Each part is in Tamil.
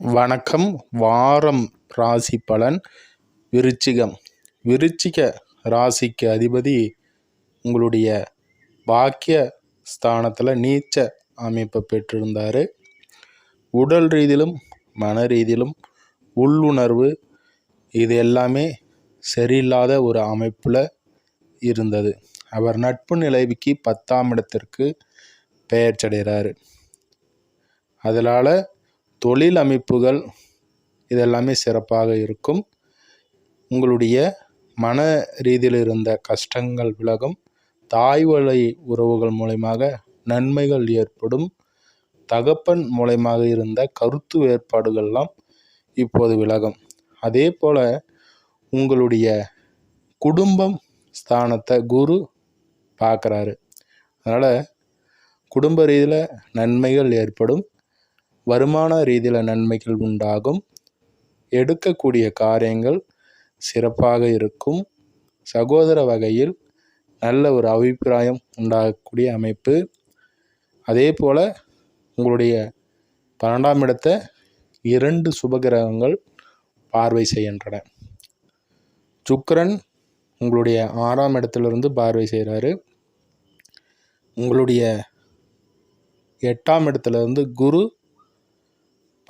வணக்கம். வாரம் ராசி பலன் விருச்சிகம். விருச்சிக ராசிக்கு அதிபதி உங்களுடைய பாக்கிய ஸ்தானத்தில் நீச்ச அமைப்பை பெற்றிருந்தார். உடல் ரீதியிலும் மன ரீதியிலும் உள்ளுணர்வு இது எல்லாமே சரியில்லாத ஒரு அமைப்பில் இருந்தது. அவர் நட்பு நிலைவிக்கு பத்தாம் இடத்திற்கு பெயர்ச்சடைகிறார் அதனால் தொழில் அமைப்புகள் இதெல்லாமே சிறப்பாக இருக்கும். உங்களுடைய மன ரீதியில் இருந்த கஷ்டங்கள் விலகும். தாய் வழி உறவுகள் மூலயமாக நன்மைகள் ஏற்படும். தகப்பன் மூலயமாக இருந்த கருத்து வேறுபாடுகள்லாம் இப்போது விலகும். அதே போல் உங்களுடைய குடும்பம் ஸ்தானத்தை குரு பார்க்குறாரு. அதனால் குடும்ப ரீதியில் நன்மைகள் ஏற்படும். வருமான ரீதியில் நன்மைகள் உண்டாகும். எடுக்கக்கூடிய காரியங்கள் சிறப்பாக இருக்கும். சகோதர வகையில் நல்ல ஒரு அபிப்பிராயம் உண்டாகக்கூடிய அமைப்பு. அதே போல் உங்களுடைய பன்னெண்டாம் இடத்தை இரண்டு சுபகிரகங்கள் பார்வை செய்கின்றன. சுக்கரன் உங்களுடைய ஆறாம் இடத்துலேருந்து பார்வை செய்கிறாரு உங்களுடைய எட்டாம் இடத்துலேருந்து குரு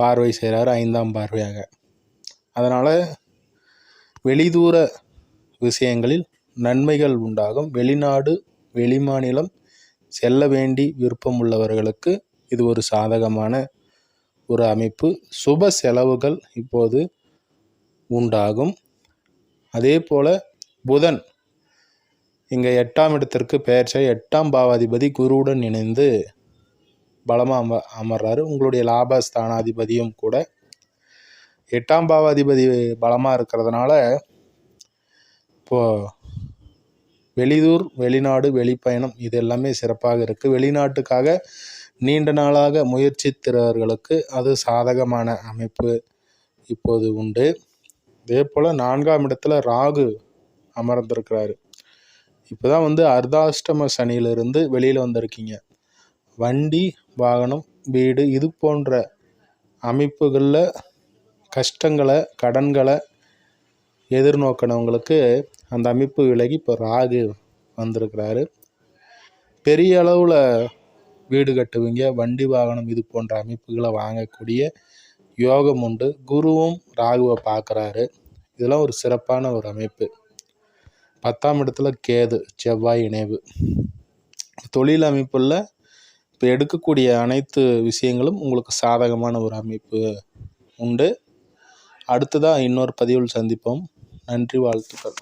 பார்வை செய்கிறார் ஐந்தாம் பார்வையாக. அதனால் வெளிதூர விஷயங்களில் நன்மைகள் உண்டாகும். வெளிநாடு வெளிமாநிலம் செல்ல வேண்டி விருப்பம் உள்ளவர்களுக்கு இது ஒரு சாதகமான ஒரு அமைப்பு. சுப செலவுகள் இப்போது உண்டாகும். அதே போல் புதன் இங்கே எட்டாம் இடத்திற்கு பெயர்ச்சி. எட்டாம் பாவாதிபதி குருவுடன் இணைந்து பலமாக அம அமர்றாரு. உங்களுடைய லாப ஸ்தானாதிபதியும் கூட எட்டாம் பாவாதிபதி பலமாக இருக்கிறதுனால இப்போது வெளியூர் வெளிநாடு வெளிப்பயணம் இது எல்லாமே சிறப்பாக இருக்குது வெளிநாட்டுக்காக நீண்ட நாளாக முயற்சித்திறவர்களுக்கு அது சாதகமான அமைப்பு இப்போது உண்டு. இதே போல் நான்காம் இடத்துல ராகு அமர்ந்திருக்கிறாரு. இப்போ தான் வந்து அர்த்தாஷ்டம சனியிலிருந்து வெளியில் வந்திருக்கீங்க. வண்டி வாகனம் வீடு இது போன்ற அமைப்புகளில் கஷ்டங்களை கடன்களை எதிர்நோக்கினவங்களுக்கு அந்த அமைப்பு விலகி இப்போ ராகு வந்திருக்கிறாரு. பெரிய அளவில் வீடு கட்டுவீங்க வண்டி வாகனம் இது போன்ற அமைப்புகளை வாங்கக்கூடிய யோகம் உண்டு. குருவும் ராகுவை பார்க்குறாரு. இதெல்லாம் ஒரு சிறப்பான ஒரு அமைப்பு. பத்தாம் இடத்துல கேது செவ்வாய் இணைவு. தொழில் அமைப்பில் இப்போ எடுக்கக்கூடிய அனைத்து விஷயங்களும் உங்களுக்கு சாதகமான ஒரு அமைப்பு உண்டு. அடுத்ததாக இன்னொரு பதிவில் சந்திப்போம். நன்றி வாழ்த்துக்கள்.